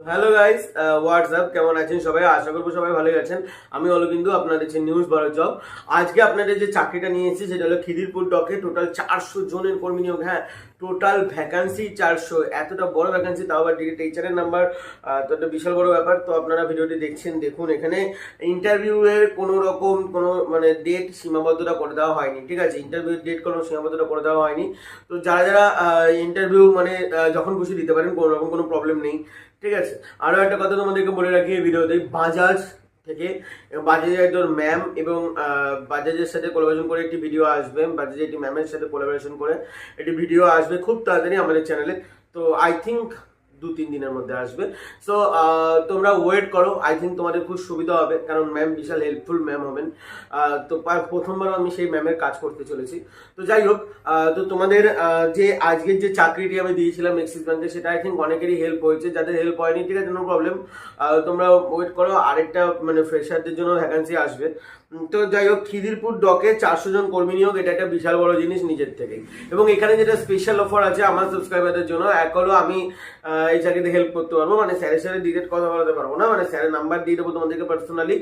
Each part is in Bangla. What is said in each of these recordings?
হ্যালো গাইস হোয়াটসঅ্যাপ কেমন আছেন সবাই? আশা করব সবাই ভালোই আছেন। আমি হলো কিন্তু আপনাদের দেখছেন নিউজ বারো জব আজকে আপনাদের যে চাকরিটা নিয়ে এসেছি, সেটা হলো খিদিরপুর ডকে টোটাল চারশো জনের কর্মী নিয়োগ। হ্যাঁ টোটাল ভ্যাকান্সি চারশো। এতটা বড় ভ্যাকান্সি তাও আবার টিচারের নাম্বার তো একটা বিশাল বড় ব্যাপার। তো আপনারা ভিডিওটি দেখছেন, দেখুন এখানে ইন্টারভিউয়ের কোনো রকম কোনো মানে ডেট সীমাবদ্ধতা করে দেওয়া হয়নি। ঠিক আছে ইন্টারভিউর ডেট কোনো সীমাবদ্ধতা করে দেওয়া হয়নি। তো যারা যারা ইন্টারভিউ মানে যখন খুশি দিতে পারেন, কোনো রকম কোনো প্রবলেম নেই। ঠিক আছে? আরও একটা কথা তোমাদেরকে বলে রাখি এই ভিডিওতে, বাজাজ থেকে বাজাজের একজন ম্যাম এবং বাজাজের সাথে কোলাবোরেশন করে একটি ভিডিও আসবে, বাজাজের একটি ম্যামের সাথে কোলাবোরেশন করে একটি ভিডিও আসবে খুব তাড়াতাড়ি আমাদের চ্যানেলে তো আই থিঙ্ক দু তিন দিনের মধ্যে আসবে। সো তোমরা ওয়েট করো। আই থিঙ্ক তোমাদের খুব সুবিধা হবে, কারণ ম্যাম বিশাল হেল্পফুল ম্যাম হবেন। তো প্রথমবার আমি সেই ম্যামের কাজ করতে চলেছি। তো যাই হোক তো তোমাদের যে আজকের যে চাকরিটি আমি দিয়েছিলাম এক্সিস ব্যাংকে সেটা আই থিঙ্ক অনেকেরই হেল্প হয়েছে। যাদের হেল্প হয়নি, ঠিক আছে নো প্রবলেম তোমরা ওয়েট করো, আরেকটা মানে ফ্রেশারদের জন্য ভ্যাকান্সি আসবে। তো যাই হোক, খিদিরপুর ডকে চারশো জন কর্মী নিয়োগ, এটা একটা বিশাল বড় জিনিস নিজের থেকে এবং এখানে যেটা স্পেশাল অফার আছে আমার সাবস্ক্রাইবারদের জন্য, এক হলো আমি এই চাকরিতে হেল্প করতে পারব। মানে স্যারের সাথে ডিরেক্ট কথা বলাতে পারব না। মানে স্যারের নাম্বার দিয়ে দেবো তোমাদেরকে পার্সোনালি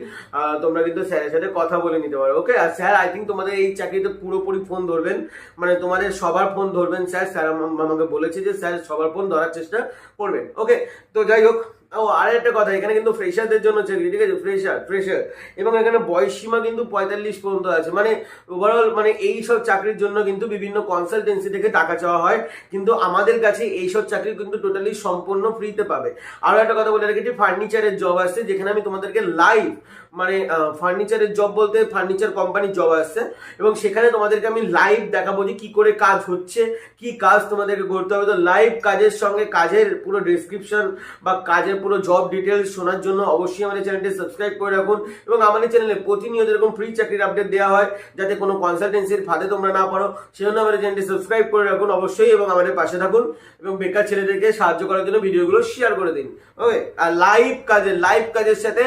তোমরা কিন্তু স্যারের সাথে কথা বলে নিতে পারো ওকে আর স্যার আই থিঙ্ক তোমাদের এই চাকরিতে পুরোপুরি ফোন ধরবেন। মানে তোমাদের সবার ফোন ধরবেন স্যার স্যার আমাকে বলেছে যে স্যার সবার ফোন ধরার চেষ্টা করবেন ওকে তো যাই হোক ও আর একটা কথা, এখানে কিন্তু ফ্রেশারদের জন্য চাকরি ঠিক আছে? ফ্রেশার ফ্রেশার এবং এখানে বয়স সীমা কিন্তু পঁয়তাল্লিশ পর্যন্ত আছে। মানে ওভারঅল মানে এই সব চাকরির জন্য কিন্তু বিভিন্ন কনসালটেন্সি থেকে টাকা চাওয়া হয়, কিন্তু আমাদের কাছে এই সব চাকরি কিন্তু টোটালি সম্পূর্ণ ফ্রিতে পাবে। আরও একটা কথা বলে রেখেছি ফার্নিচারের জব আসছে, যেখানে আমি তোমাদেরকে লাইভ মানে ফার্নিচারের জব বলতে ফার্নিচার কোম্পানির জব আসছে, এবং সেখানে তোমাদেরকে আমি লাইভ দেখাবো যে কি করে কাজ হচ্ছে, কি কাজ তোমাদেরকে করতে হবে। তো লাইভ কাজের সঙ্গে কাজের পুরো ডেসক্রিপশন বা কাজের পুরো জব ডিটেলস শোনার জন্য অবশ্যই আমাদের চ্যানেলটি সাবস্ক্রাইব করে রাখুন এবং আমাদের চ্যানেলে প্রতিনিয়ত এরকম ফ্রি চাকরির আপডেট দেওয়া হয় যাতে কোনো কনসালটেন্সির ফাঁদে তোমরা না পারো সেজন্য আমাদের চ্যানেলটি সাবস্ক্রাইব করে রাখুন অবশ্যই এবং আমাদের পাশে থাকুন এবং বেকার ছেলেদেরকে সাহায্য করার জন্য ভিডিওগুলো শেয়ার করে দিন। ওকে আর লাইভ কাজের লাইভ কাজের সাথে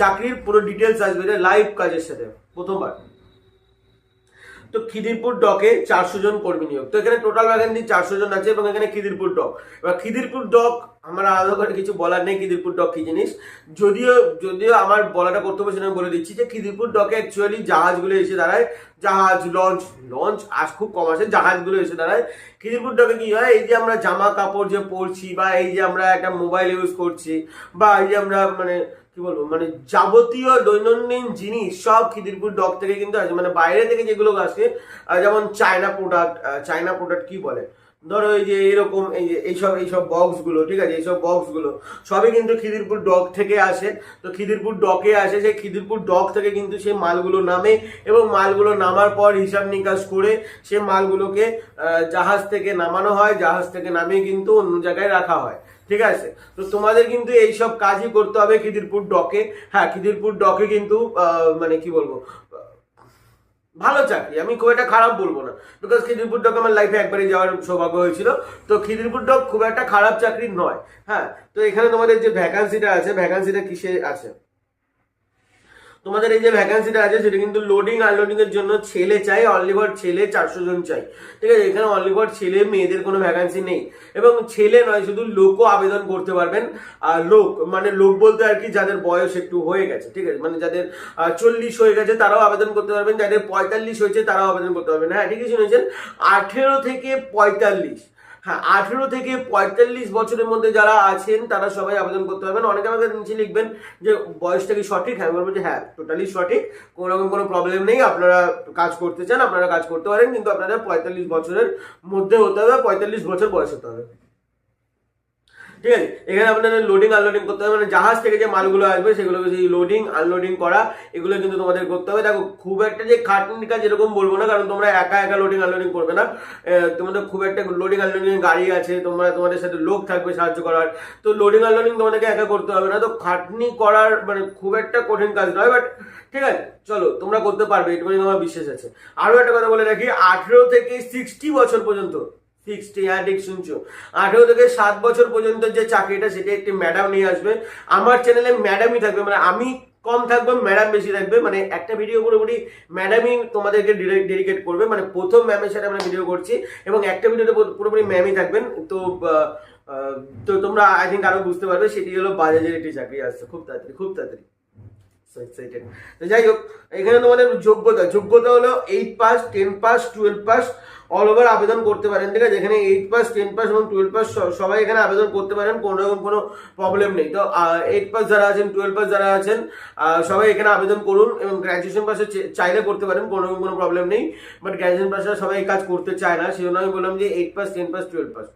চাকরির পুরো ডিটেলস আসবে লাইভ কাজের সাথে। প্রথমবার। তো খিদিরপুর ডকে চারশো জন কর্মী নিয়োগ। তো এখানে টোটাল ভ্যাকেন্সি চারশো জন আছে এবং এখানে খিদিরপুর ডক। এবার খিদিরপুর ডক, আমার আলাদা করে কিছু বলার নেই, খিদিরপুর ডক কি জিনিস? যদিও যদিও আমার বলাটা কর্তব্য সেটা আমি বলে দিচ্ছি যে খিদিরপুর ডকে অ্যাকচুয়ালি জাহাজগুলো এসে দাঁড়ায়। জাহাজ লঞ্চ লঞ্চ আজ খুব কম আসে, জাহাজগুলো এসে দাঁড়ায়। খিদিরপুর ডকে কি হয়? এই যে আমরা জামা কাপড় যে পরছি বা এই যে আমরা একটা মোবাইল ইউজ করছি বা এই যে আমরা মানে কি বলব মানে যাবতীয় দৈনন্দিন জিনিস সব খিদিরপুর ডক থেকে কিন্তু আসে। মানে বাইরে থেকে যেগুলো আসে যেমন চায়না প্রোডাক্ট চায়না প্রোডাক্ট কি বলে? ধরো এই যে এরকম এই যে এইসব এইসব বক্সগুলো ঠিক আছে? এইসব বক্সগুলো সবই কিন্তু খিদিরপুর ডক থেকে আসে। তো খিদিরপুর ডকে আসে, সেই খিদিরপুর ডক থেকে কিন্তু সেই মালগুলো নামে এবং মালগুলো নামার পর হিসাব নিকাশ করে সে মালগুলোকে জাহাজ থেকে নামানো হয়। জাহাজ থেকে নামিয়ে কিন্তু অন্য জায়গায় রাখা হয়। ঠিক আছে? তো তোমাদের কিন্তু এই সব কাজই করতে হবে খিদিরপুর ডকে। হ্যাঁ খিদিরপুর ডকে কিন্তু মানে কি বলব, ভালো চাকরি। আমি খুব একটা খারাপ বলব না। বিকজ খিদিরপুর ডক আমার লাইফে একবারই যাওয়ার সৌভাগ্য হয়েছিল। তো খিদিরপুর ডক খুব একটা খারাপ চাকরি নয়। হ্যাঁ তো এখানে তোমাদের যে ভ্যাকান্সিটা আছে ভ্যাকান্সিটা কিসে আছে? তোমাদের এই যে ভ্যাকান্সিটা আছে, সেটা কিন্তু লোডিং আনলোডিং এর জন্য ছেলে চাই অনলি ফর ছেলে চারশো জন চাই। ঠিক আছে? এখানে অনলি ফর ছেলে, মেয়েদের কোনো ভ্যাকান্সি নেই। এবং ছেলে নয়, শুধু লোকও আবেদন করতে পারবেন। আর লোক মানে লোক বলতে আর কি যাদের বয়স একটু হয়ে গেছে, ঠিক আছে? মানে যাদের চল্লিশ হয়ে গেছে, তারাও আবেদন করতে পারবেন। যাদের পঁয়তাল্লিশ হয়েছে, তারাও আবেদন করতে পারবেন। হ্যাঁ ঠিকই শুনেছেন? আঠেরো থেকে পঁয়তাল্লিশ। হ্যাঁ আঠেরো থেকে পঁয়তাল্লিশ বছরের মধ্যে যারা আছেন, তারা সবাই আবেদন করতে পারবেন। অনেকে আমাদের নিচে লিখবেন যে, বয়সটা কি সঠিক? হ্যাঁ বলব যে হ্যাঁ টোটালি সঠিক। কোনো রকম কোনো প্রবলেম নেই, আপনারা কাজ করতে চান, আপনারা কাজ করতে পারেন, কিন্তু আপনাদের পঁয়তাল্লিশ বছরের মধ্যে হতে হবে, পঁয়তাল্লিশ বছর বয়স হতে হবে। ঠিক আছে? এখানে আপনাদের লোডিং আনলোডিং করতে হবে। মানে জাহাজ থেকে যে মালগুলো আসবে, সেগুলোকে সেই লোডিং আনলোডিং করা, এগুলো কিন্তু তোমাদের করতে হবে। দেখো, খুব একটা যে খাটনি কাজ এরকম বলব না, কারণ তোমরা একা একা লোডিং আনলোডিং করবে না। তোমাদের খুব একটা লোডিং আনলোডিং গাড়ি আছে, তোমরা তোমাদের সাথে লোক থাকবে সাহায্য করার। তো লোডিং আনলোডিং তোমাদেরকে একা করতে হবে না। তো খাটনি করার মানে খুব একটা কঠিন কাজ নয় বাট ঠিক আছে, চলো, তোমরা করতে পারবে। এটুকুনি আমার বিশ্বাস আছে। আরও একটা কথা বলে রাখি, আঠেরো থেকে সিক্সটি বছর পর্যন্ত সিক্সটি হ্যাঁ ঠিক শুনছো? আঠেরো থেকে সাত বছর পর্যন্ত যে চাকরিটা, সেটা একটি ম্যাডাম নিয়ে আসবে। আমার চ্যানেলে ম্যাডামই থাকবে মানে আমি কম থাকবে ম্যাডাম বেশি থাকবে। মানে একটা ভিডিও পুরোপুরি ম্যাডামই তোমাদেরকে ডেডিকেট করবে। মানে প্রথম ম্যামের সাথে আমরা ভিডিও করছি, এবং একটা ভিডিওতে পুরোপুরি ম্যামই থাকবেন। তো তো তোমরা আই থিঙ্ক আরও বুঝতে পারবে, সেটি হলো বাজাজের একটি চাকরি। আসছে খুব তাড়াতাড়ি খুব তাড়াতাড়ি। Excited. তো যাই হোক, এখানে তোমাদের যোগ্যতা যোগ্যতা হলো eight pass ten pass twelve pass all over আবেদন করতে পারেন, ঠিক আছে? এখানে এইট পাস টেন পাস এবং টুয়েলভ পাস সবাই এখানে আবেদন করতে পারেন, কোনো রকম কোনো প্রবলেম নেই। তো এইট পাস যারা আছেন টুয়েলভ পাস যারা আছেন সবাই এখানে আবেদন করুন এবং গ্র্যাজুয়েশন পাসে চাইলে করতে পারেন, কোনো রকম কোনো প্রবলেম নেই। বাট গ্র্যাজুয়েশন পাসে সবাই কাজ করতে চায় না সেই জন্য আমি বললাম যে eight pass ten pass twelve pass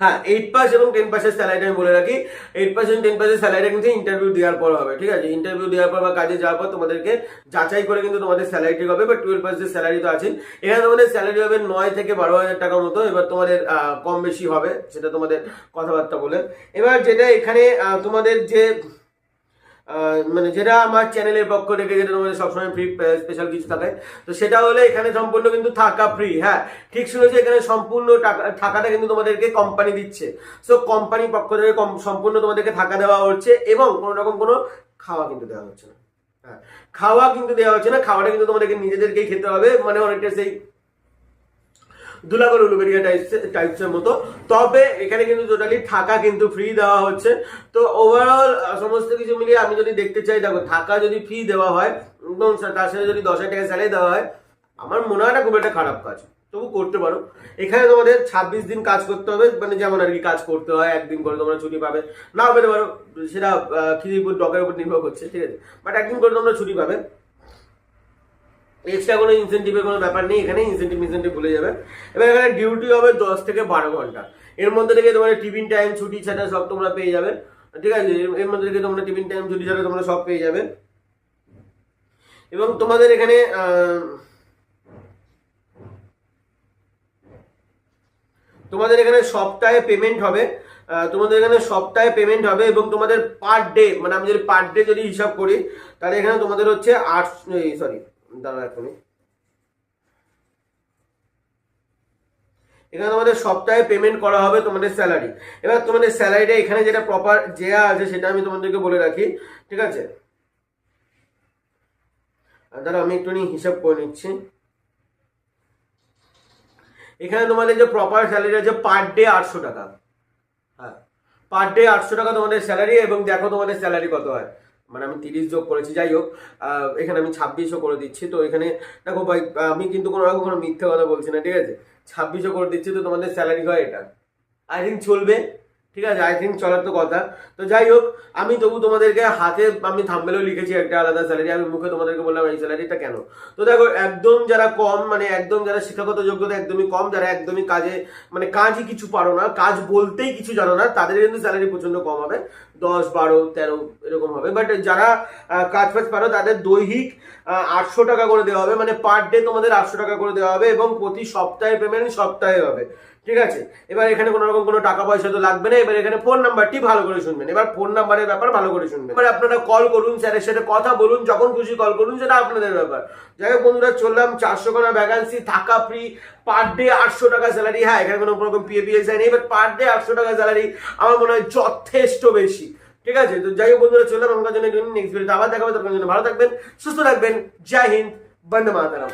হ্যাঁ এইট পাস এবং টেন পাসের স্যালারিটা আমি বলে রাখি। এইট পার্সেন্ট টেন স্যালারিটা কিন্তু ইন্টারভিউ দেওয়ার পর হবে, ঠিক আছে? ইন্টারভিউ দেওয়ার পর কাজে যাওয়ার পর তোমাদেরকে যাচাই করে কিন্তু তোমাদের হবে টুয়েলভ স্যালারি তো স্যালারি হবে নয় থেকে বারো হাজার টাকার মতো, এবার তোমাদের কম বেশি হবে, সেটা তোমাদের কথাবার্তা বলে। এবার যেটা এখানে তোমাদের যে মানে যেটা আমার চ্যানেলের পক্ষ থেকে যেটা তোমাদের সবসময় ফ্রি স্পেশাল কিছু থাকে, তো সেটা হলে এখানে সম্পূর্ণ কিন্তু থাকা ফ্রি হ্যাঁ? ঠিক শুনেছি, এখানে সম্পূর্ণ টাকা, থাকাটা কিন্তু তোমাদেরকে কোম্পানি দিচ্ছে। সো কোম্পানি পক্ষ থেকে সম্পূর্ণ তোমাদেরকে থাকা দেওয়া হচ্ছে এবং কোনো রকম কোনো খাওয়া কিন্তু দেওয়া হচ্ছে না হ্যাঁ? খাওয়া কিন্তু দেওয়া হচ্ছে না, খাওয়াটা কিন্তু তোমাদেরকে নিজেদেরকেই খেতে হবে মানে অনেকটা সেই দুলাগর উলুবেরিয়া টাইপস টাইপসের মতো। তবে এখানে কিন্তু টোটালি থাকা কিন্তু ফ্রি দেওয়া হচ্ছে। তো ওভারঅল সমস্ত কিছু মিলিয়ে আমি যদি দেখতে চাই, দেখো থাকা যদি ফ্রি দেওয়া হয় এবং তার সাথে যদি দশ হাজার টাকা স্যালারি দেওয়া হয়, আমার মনে হয় না খুব একটা খারাপ কাজ। তবু করতে পারো। এখানে তোমাদের ছাব্বিশ দিন কাজ করতে হবে মানে যেমন আর কি কাজ করতে হয়, একদিন করে তোমরা ছুটি পাবে। নাও পেতে পারো, সেটা খিদিপুর ডকের উপর নির্ভর করছে, ঠিক আছে? বাট একদিন করে তোমরা ছুটি পাবে। এক্সট্রা কোনো ইনসেন্টিভের কোনো ব্যাপার নেই এখানে ইনসেন্টিভ ইনসেন্টিভ ভুলে যাবে। এবার এখানে ডিউটি হবে দশ থেকে বারো ঘণ্টা। এর মধ্যে থেকে তোমার টিফিন টাইম ছুটি ছাটা সব তোমরা পেয়ে যাবে। ঠিক আছে? এর- মধ্যে থেকে তোমরা টিফিন টাইম ছুটি ছাটা তোমরা সব পেয়ে যাবে। এবং তোমাদের এখানে তোমাদের এখানে সপ্তাহে পেমেন্ট হবে। তোমাদের এখানে সপ্তাহে পেমেন্ট হবে এবং তোমাদের পার ডে মানে আমি যদি পার ডে যদি হিসাব করি, তাহলে এখানে তোমাদের হচ্ছে আট সরি দাঁড়াও এক মিনিট এখানে তোমাদের সপ্তাহে পেমেন্ট করা হবে তোমাদের স্যালারি এবার তোমাদের স্যালারিটা এখানে যেটা প্রপার যেয়া আছে সেটা আমি তোমাদেরকে বলে রাখি, ঠিক আছে? দাঁড়াও আমি একটু হিসাব করে নিচ্ছি। এখানে তোমাদের যে প্রপার স্যালারি আছে পার ডে আটশো টাকা। হ্যাঁ পার ডে আটশো টাকা তোমাদের স্যালারি এবং দেখো তোমাদের স্যালারি কত হয়। মানে আমি তিরিশ যোগ করেছি, যাই হোক এখানে আমি ছাব্বিশও করে দিচ্ছি। তো এখানে দেখো ভাই, আমি কিন্তু কোনো রকম কোনো মিথ্যে কথা বলছি না, ঠিক আছে? ছাব্বিশও করে দিচ্ছি, তো তোমাদের স্যালারি হয় এটা। আই থিঙ্ক চলবে। ঠিক আছে আই থিঙ্ক চলার তো কথা। তো যাই হোক, আমি তবু তোমাদেরকে হাতে আমি থাম্বেলেও লিখেছি একটা আলাদা স্যালারি আমি মুখে তোমাদেরকে বললাম এই স্যালারিটা কেন? তো দেখো, একদম যারা কম মানে একদম যারা শিক্ষাগত যোগ্যতা একদমই কম, যারা একদমই কাজে মানে কাজই কিছু পারো না, কাজ বলতেই কিছু জানো না, তাদের কিন্তু স্যালারি প্রচণ্ড কম হবে। দশ, বারো, তেরো, এরকম হবে। বাট যারা কাজ ফাজ পারো, তাদের দৈহিক আটশো টাকা করে দেওয়া হবে মানে পার ডে তোমাদের আটশো টাকা করে দেওয়া হবে এবং প্রতি সপ্তাহে পেমেন্ট সপ্তাহে হবে। ঠিক আছে? এবার এখানে কোনো রকম কোনো টাকা পয়সা তো লাগবে না, এবার এখানে ফোন নাম্বারটি ভালো করে শুনবেন। এবার ফোন নাম্বারের ব্যাপার ভালো করে শুনবেন। এবার আপনারা কল করুন স্যারের সাথে কথা বলুন, যখন খুশি কল করুন, সেটা আপনাদের ব্যাপার। যাই হোক বন্ধুরা, চললাম চারশো খানা ভ্যাকান্সি থাকা ফ্রি পার ডে আটশো টাকা স্যালারি হ্যাঁ এখানে কোনো রকম পিএ পিএসআই নেই বাট পার ডে আটশো টাকা স্যালারি আমার মনে হয় যথেষ্ট বেশি। ঠিক আছে? তো যাই হোক বন্ধুরা, চললাম। আমার জন্য নেক্সট ভিডিওতে আবার দেখাবো। তখন জন্য ভালো থাকবেন, সুস্থ থাকবেন। জয় হিন্দ, বন্দে মাতারাম।